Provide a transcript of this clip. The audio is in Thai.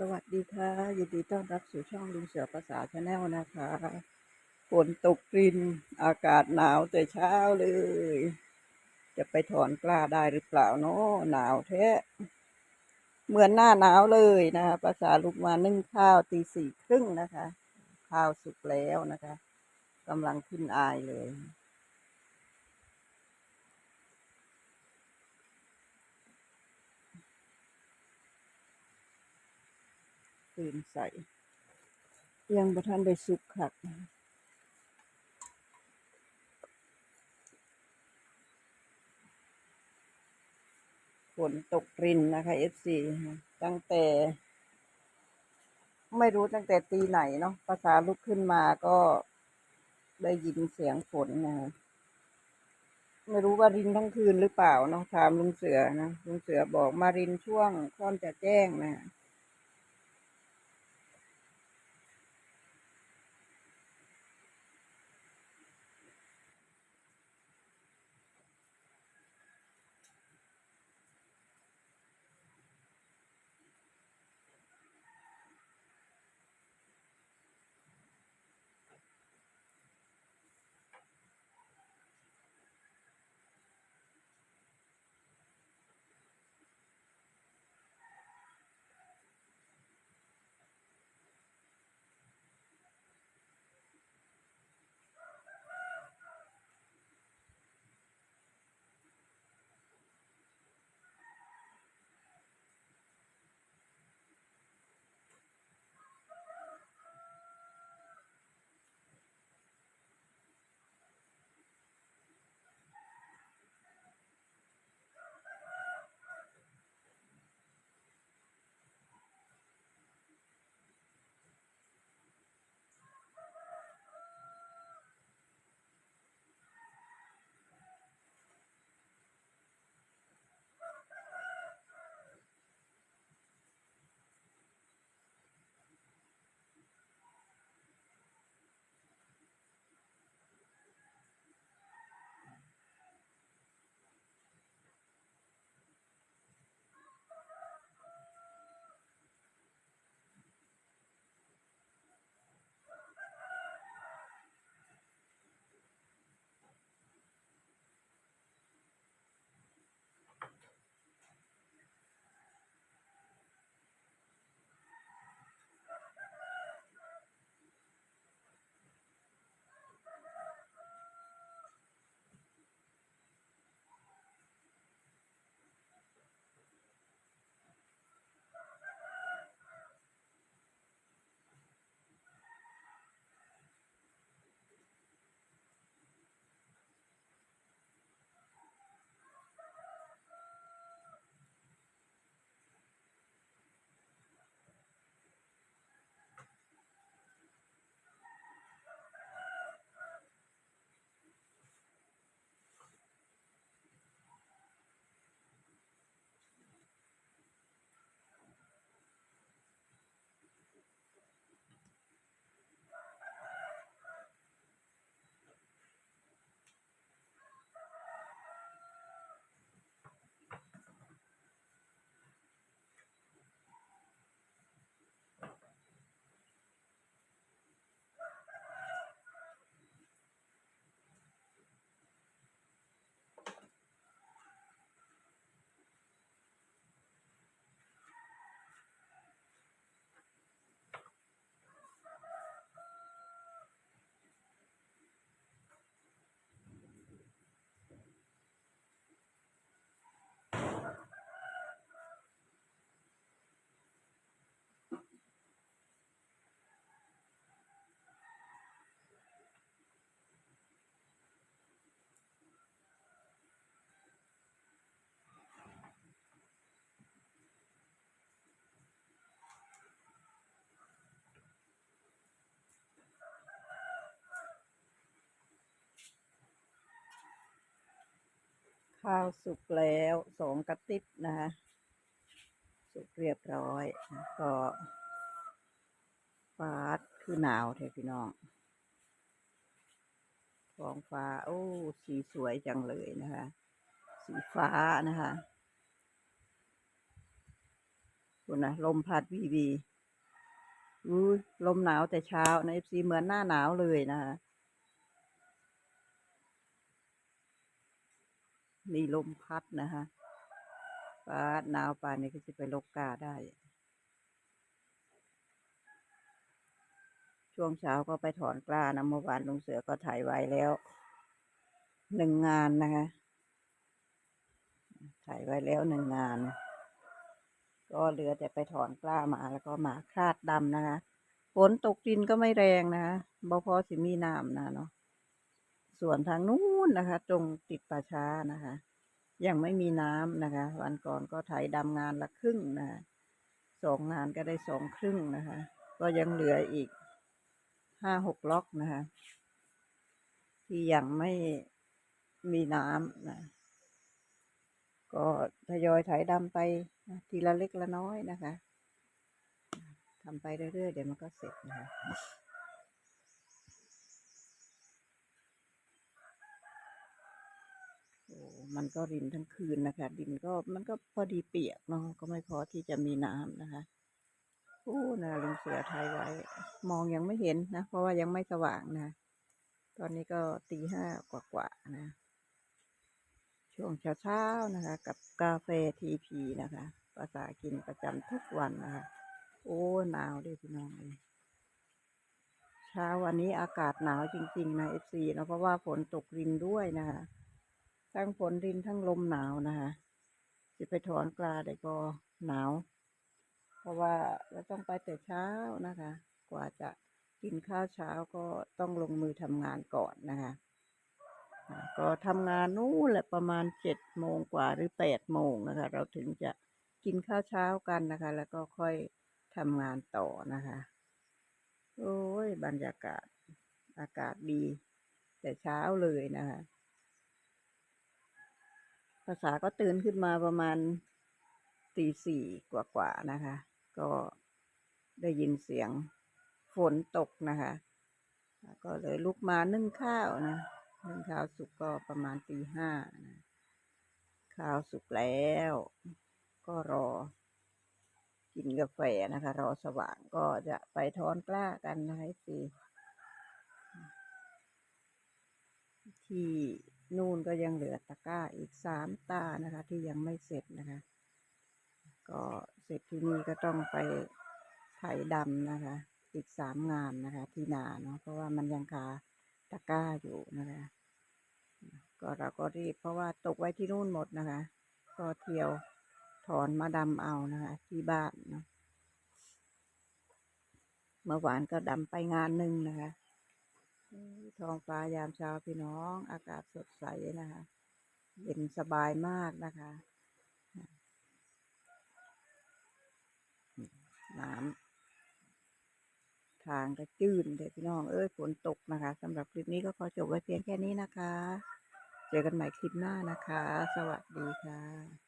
สวัสดีค่ะยินดีต้อนรับสู่ช่องลุงเสือภาษาชาแนลนะคะฝนตกรินอากาศหนาวแต่เช้าเลย จะไปถอนกล้าได้หรือเปล่าเนาะหนาวแท้เหมือนหน้าหนาวเลยนะคะภาษาลูกมานึ่งข้าวตีสี่ครึ่งนะคะ ข้าวสุกแล้วนะคะกำลังขึ้นอายเลย ตื่นใส่ยังประทันได้สุกขัดฝนตกรินนะคะ FC ตั้งแต่ ไม่รู้ตั้งแต่ตีไหนเนาะภาษาลุกขึ้นมาก็ได้ยินเสียงฝนนะคะไม่รู้ว่ารินทั้งคืนหรือเปล่าเนาะถามลุงเสือนะลุงเสือบอกมารินช่วงค่อนจะแจ้งนะ ข้าวสุกแล้วสองกระติบนะคะสุกเรียบร้อยก็ฟ้าคือหนาวเถอะพี่น้องท้องฟ้า โอ้ สีสวยจังเลยนะคะ สีฟ้านะคะคุณนะลมพัดวีวีอุ้ลมหนาวแต่เช้านะเอฟซีเหมือนหน้าหนาวเลยนะคะ นี่ลมพัดนะคะฟ้าหนาวป่านนี้ก็จะไปลกกาได้ ช่วงเช้าก็ไปถอนกล้านะเมื่อวานลุงเสือก็ถ่ายไว้แล้วหนึ่งงานนะคะ ถ่ายไว้แล้วหนึ่งงาน ก็เหลือแต่ไปถอนกล้ามาแล้วก็มาคาดดำนะคะ ฝนตกดินก็ไม่แรงนะคะบ่พอสิมีน้ำนะเนาะ ส่วนทางนู้นนะคะ ตรงติดป่าช้านะคะ ยังไม่มีน้ำนะคะ วันก่อนก็ถ่ายดำงานละครึ่งนะคะสองงานก็ได้สองครึ่งนะคะ ก็ยังเหลืออีกห้าหกล็อกนะคะ ที่ยังไม่มีน้ำนะก็ทยอยไถดำไปนะทีละเล็กละน้อยนะคะทำไปเรื่อยๆเดี๋ยวมันก็เสร็จนะคะ โอ้ มันก็รินทั้งคืนนะคะ ดินก็มันก็พอดีเปียกเนาะก็ไม่พอที่จะมีน้ำนะคะโอ้นะลุงเสือไทยไว้ มองยังไม่เห็นนะ เพราะว่ายังไม่สว่างนะ ตอนนี้ก็ตีห้ากว่าๆนะ ช่วงเช้าๆนะคะ กับกาแฟทีพีนะคะ ภาษากินประจำทุกวันนะคะ โอ้หนาวด้วยพี่น้องเลยเช้าวันนี้อากาศหนาวจริง ๆ นะเอฟซีนะเพราะว่าฝนตกรินด้วยนะคะ ทั้งฝนรินทั้งลมหนาวนะคะจะไปถอนกลาได้ก็หนาว เพราะว่าเราต้องไปแต่เช้านะคะ กว่าจะกินข้าวเช้าก็ต้องลงมือทำงานก่อนนะคะก็ทำงานนู่นแหละประมาณเจ็ดโมงกว่าหรือแปดโมงนะคะ เราถึงจะกินข้าวเช้ากันนะคะ แล้วก็ค่อยทำงานต่อนะคะ โอ้ยบรรยากาศอากาศดี แต่เช้าเลยนะคะ ภาษาก็ตื่นขึ้นมาประมาณตีสี่กว่าๆนะคะ ก็ได้ยินเสียงฝนตกนะคะ ก็เลยลุกมานึ่งข้าวนะ นึ่งข้าวสุกก็ประมาณตีห้านะข้าวสุกแล้ว ก็รอ กินกาแฟนะคะ รอสว่างก็จะไปถอนกล้ากันนะคะสิที่ นู่นก็ยังเหลือตะกร้าอีกสามตานะคะ ที่ยังไม่เสร็จนะคะ ก็เสร็จที่นี่ก็ต้องไปไถดำนะคะ อีกสามงานนะคะ ที่นาเนาะเพราะว่ามันยังคาตะกร้าอยู่นะคะ ก็เราก็รีบเพราะว่าตกไว้ที่นู่นหมดนะคะ ก็เที่ยวถอนมาดำเอานะคะ ที่บ้านเนาะเมื่อวานก็ดำไปงานหนึ่งนะคะ ท้องฟ้ายามเช้าพี่น้อง อากาศสดใสนะคะ เย็นสบายมากนะคะน้ำทางก็จืดเด็พี่น้อง เอ้ยฝนตกนะคะสำหรับคลิปนี้ก็ขอจบไว้เพียงแค่นี้นะคะ เจอกันใหม่คลิปหน้านะคะ สวัสดีค่ะ